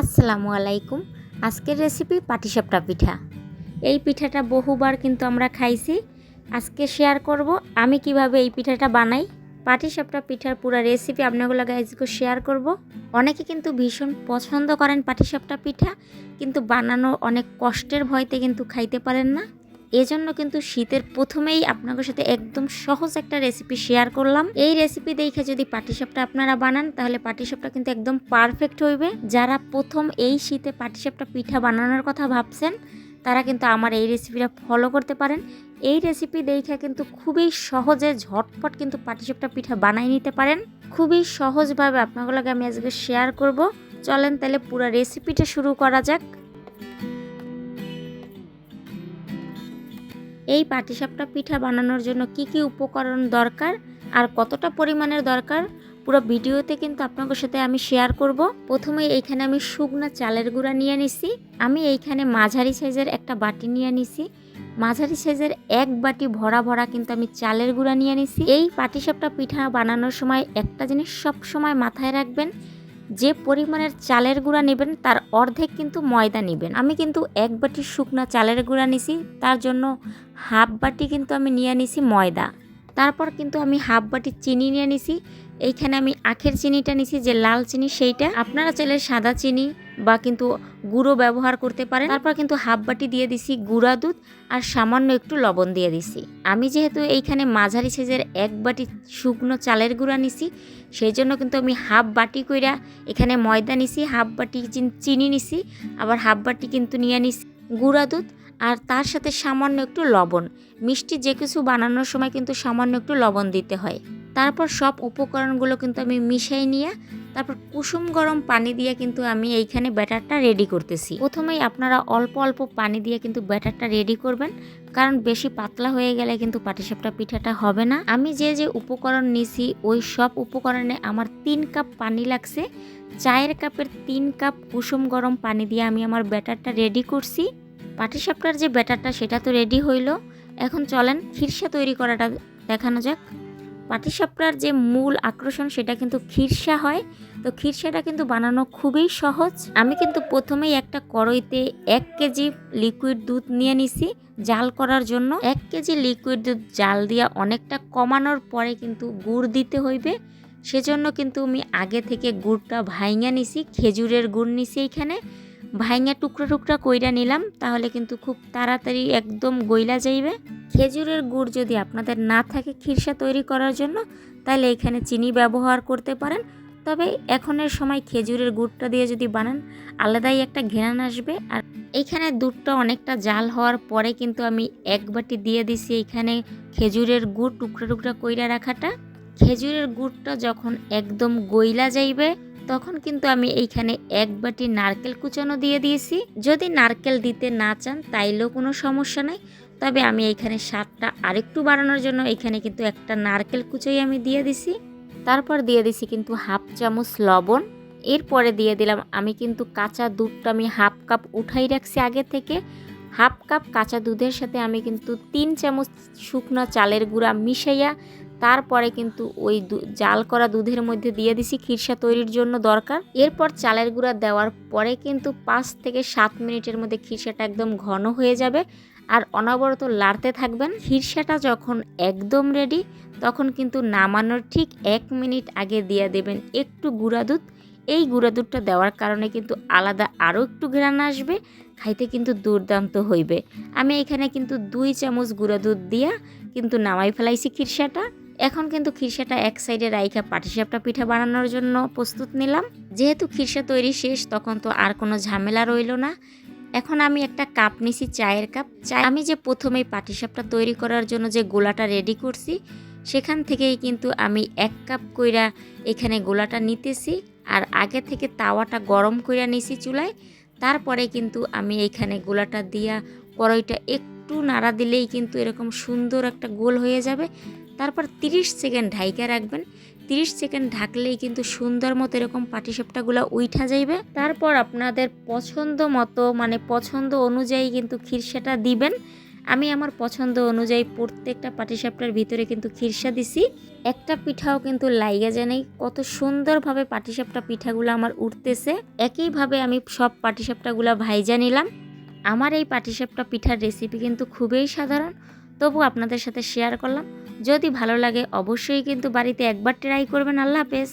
আসসালামু আলাইকুম। আজকের রেসিপি পাটিসাপটা পিঠা। এই পিঠাটা বহুবার কিন্তু আমরা খাইছি। আজকে শেয়ার করব আমি কীভাবে এই পিঠাটা বানাই। পাটিসাপটা পিঠার পুরো রেসিপি আপনাগুলো গাইজকে শেয়ার করব। অনেকে কিন্তু ভীষণ পছন্দ করেন পাটিসাপটা পিঠা, কিন্তু বানানো অনেক কষ্টের ভয়তে কিন্তু খাইতে পারেন না। এজন্য কিন্তু শীতের প্রথমেই আপনাদের সাথে একদম সহজ একটা রেসিপি শেয়ার করলাম। এই রেসিপি দেখে যদি পাটিসাপটা আপনারা বানান, তাহলে পাটিসাপটা কিন্তু একদম পারফেক্ট হইবে। যারা প্রথম এই শীতে পাটিসাপটা পিঠা বানানোর কথা ভাবছেন, তারা কিন্তু আমার এই রেসিপিটা ফলো করতে পারেন। এই রেসিপি দেখে কিন্তু খুবই সহজে ঝটপট কিন্তু পাটিসাপটা পিঠা বানাই নিতে পারেন। খুবই সহজভাবে আপনাগুলোকে আমি আজকে শেয়ার করব। চলেন তাহলে পুরো রেসিপিটা শুরু করা যাক। এই পাটিসাপটা পিঠা বানানোর জন্য কি কি উপকরণ দরকার আর কতটা পরিমাণের দরকার পুরো ভিডিওতে কিন্তু আপনাদের সাথে আমি শেয়ার করব। প্রথমে এইখানে আমি শুকনা চালের গুঁড়া নিয়ে নিছি। আমি এইখানে মাঝারি সাইজের একটা বাটি নিয়ে নিছি। মাঝারি সাইজের এক বাটি ভরা ভরা কিন্তু আমি চালের গুঁড়া নিয়ে নিছি। এই পাটিসাপটা পিঠা বানানোর সময় একটা জিনিস সব সময় মাথায় রাখবেন যে পরিমাণের চালের গুঁড়া নেবেন, তার অর্ধেক কিন্তু ময়দা নেবেন। আমি কিন্তু এক বাটি শুকনা চালের গুঁড়া নিছি, তার জন্য হাফ বাটি কিন্তু আমি নিয়ে নিছি ময়দা। তারপর কিন্তু আমি হাফ বাটি চিনি নিয়ে নিছি। এইখানে আমি আখের চিনিটা নিছি, যে লাল চিনি সেইটা। আপনারা চাইলে সাদা চিনি বা কিন্তু গুঁড়ো ব্যবহার করতে পারেন। তারপর কিন্তু হাফ বাটি দিয়ে দিছি গুঁড়া দুধ আর সামান্য একটু লবণ দিয়ে দিছি। আমি যেহেতু এইখানে মাঝারি সাইজের এক বাটি শুকনো চালের গুঁড়া নিছি, সেই জন্য কিন্তু আমি হাফ বাটি কইরা এখানে ময়দা নিছি, হাফ বাটি চিনি নিছি, আবার হাফ বাটি কিন্তু নিয়ে নিছি গুঁড়া দুধ। আর তার সাথে সামান্য একটু লবণ। মিষ্টি যে কিছু বানানোর সময় কিন্তু সামান্য একটু লবণ দিতে হয়। তারপর সব উপকরণগুলো কিন্তু আমি মিশাই নিয়ে, তারপর কুসুম গরম পানি দিয়ে কিন্তু আমি এইখানে ব্যাটারটা রেডি করতেছি। প্রথমেই আপনারা অল্প অল্প পানি দিয়ে কিন্তু ব্যাটারটা রেডি করবেন, কারণ বেশি পাতলা হয়ে গেলে কিন্তু পাটিসাপটা পিঠাটা হবে না। আমি যে যে উপকরণ নিছি, ওই সব উপকরণে আমার তিন কাপ পানি লাগছে। চায়ের কাপের তিন কাপ কুসুম গরম পানি দিয়ে আমি আমার ব্যাটারটা রেডি করছি। পাটিসাপটার যে ব্যাটারটা সেটা তো রেডি হইল। এখন চলেন খিরসা তৈরি করাটা দেখানো যাক। পাটিসাপটার যে মূল আকর্ষণ সেটা কিন্তু খিরসা হয়। তো খিরসাটা কিন্তু বানানো খুবই সহজ। আমি কিন্তু প্রথমেই একটা কড়াইতে এক কেজি লিকুইড দুধ নিয়ে নিছি জাল করার জন্য। এক কেজি লিকুইড দুধ জাল দিয়া অনেকটা কমানোর পরে কিন্তু গুড় দিতে হইবে। সেজন্য কিন্তু আমি আগে থেকে গুড়টা ভাইঙা নিছি, খেজুরের গুড় নিছি এইখানে ভাইঙা টুকরা টুকরা কইরা নিলাম, তাহলে কিন্তু খুব তাড়াতাড়ি একদম গইলা যাইবে। খেজুরের গুড় যদি আপনাদের না থাকে খিরসা তৈরি করার জন্য, তাহলে এখানে চিনি ব্যবহার করতে পারেন। তবে এখনের সময় খেজুরের গুড়টা দিয়ে যদি বানান, আলাদাই একটা ঘেরান আসবে। আর এইখানে দুধটা অনেকটা জাল হওয়ার পরে কিন্তু আমি এক বাটি দিয়ে দিছি এইখানে খেজুরের গুড় টুকরা টুকরা কইরা রাখাটা। খেজুরের গুড়টা যখন একদম গইলা যাইবে তখন কিন্তু আমি এইখানে এক বাটি নারকেল কুচানো দিয়ে দিয়েছি। যদি নারকেল দিতে না চান, তাইলেও কোনো সমস্যা নাই। তবে আমি এইখানে স্বাদটা আরেকটু বাড়ানোর জন্য এখানে কিন্তু একটা নারকেল কুচোই আমি দিয়ে দিছি। তারপর দিয়ে দিছি কিন্তু হাফ চামচ লবণ। এরপরে দিয়ে দিলাম, আমি কিন্তু কাঁচা দুধটা আমি হাফ কাপ উঠাই রাখছি আগে থেকে। হাফ কাপ কাঁচা দুধের সাথে আমি কিন্তু তিন চামচ শুকনো চালের গুঁড়া মিশাইয়া তারপরে কিন্তু ওই জাল করা দুধের মধ্যে দিয়ে দিছি খিরসা তৈরির জন্য দরকার। এরপর চালের গুঁড়া দেওয়ার পরে কিন্তু পাঁচ থেকে সাত মিনিটের মধ্যে খিরসাটা একদম ঘন হয়ে যাবে আর অনবরত লাড়তে থাকবেন। খিরসাটা যখন একদম রেডি তখন কিন্তু নামানোর ঠিক এক মিনিট আগে দিয়ে দেবেন একটু গুঁড়া দুধ। এই গুঁড়া দুধটা দেওয়ার কারণে কিন্তু আলাদা আরও একটু ঘ্রাণ আসবে, খাইতে কিন্তু দুর্দান্ত হইবে। আমি এখানে কিন্তু দুই চামচ গুঁড়া দুধ দিয়া কিন্তু নামাই ফেলাইছি খিরসাটা। এখন কিন্তু খিরসাটা এক সাইডে রাইখা পাটিসাপটা পিঠা বানানোর জন্য প্রস্তুত নিলাম। যেহেতু খিরসা তৈরি শেষ, তখন তো আর কোনো ঝামেলা রইল না। এখন আমি একটা কাপ নিছি চায়ের কাপ। চা আমি যে প্রথমেই পাটিসাপটা তৈরি করার জন্য যে গোলাটা রেডি করছি, সেখান থেকেই কিন্তু আমি এক কাপ কইরা এখানে গোলাটা নিতেছি আর আগে থেকে তাওয়াটা গরম কইরা নিছি চুলায়। তারপরে কিন্তু আমি এইখানে গোলাটা দিয়া কড়াইটা একটু নাড়া দিলেই কিন্তু এরকম সুন্দর একটা গোল হয়ে যাবে। তারপর 30 সেকেন্ড ঢাইকা রাখবেন। 30 সেকেন্ড ঢাকলেই কিন্তু সুন্দর মতো এরকম পাটিসাপটাগুলো উইঠা যাইবে। তারপর আপনাদের পছন্দ মতো মানে পছন্দ অনুযায়ী কিন্তু খিরসাটা দিবেন। আমি আমার পছন্দ অনুযায়ী প্রত্যেকটা পাটিসাপটার ভিতরে কিন্তু খিরসা দিছি। একটা পিঠাও কিন্তু লাইগা যায় নাই। কত সুন্দরভাবে পাটিসাপটা পিঠাগুলো আমার উঠতেছে। একইভাবে আমি সব পাটিসাপটাগুলো ভাইজা নিলাম। আমার এই পাটিসাপটা পিঠার রেসিপি কিন্তু খুবই সাধারণ। তবু আপনাদের সাথে শেয়ার করলাম। যদি ভালো লাগে অবশ্যই কিন্তু বাড়িতে একবার ট্রাই করবেন। আল্লাহ হাফেজ।